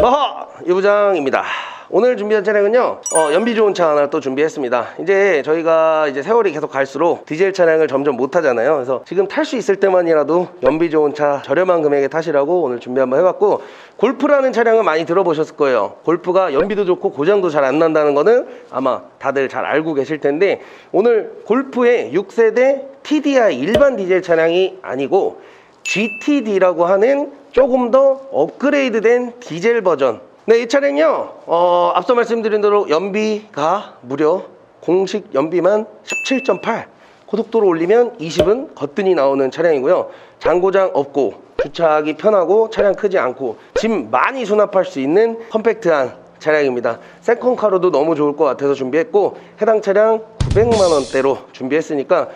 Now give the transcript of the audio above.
어허 유부장입니다. 오늘 준비한 차량은요 어, 연비 좋은 차 하나 또 준비했습니다. 이제 저희가 이제 세월이 계속 갈수록 디젤 차량을 점점 못 타잖아요. 그래서 지금 탈 수 있을 때만이라도 연비 좋은 차 저렴한 금액에 타시라고 오늘 준비 한번 해봤고 골프라는 차량은 많이 들어보셨을 거예요. 골프가 연비도 좋고 고장도 잘 안 난다는 거는 아마 다들 잘 알고 계실 텐데 오늘 골프의 6세대 TDI 일반 디젤 차량이 아니고 GTD라고 하는 조금 더 업그레이드된 디젤 버전. 네, 이 차량이요. 어, 앞서 말씀드린 대로 연비가 무려 공식 연비만 17.8. 고속도로 올리면 20은 거뜬히 나오는 차량이고요. 장고장 없고 주차하기 편하고 차량 크지 않고 짐 많이 수납할 수 있는 컴팩트한 차량입니다. 세컨카로도 너무 좋을 것 같아서 준비했고 해당 차량 900만 원대로 준비했으니까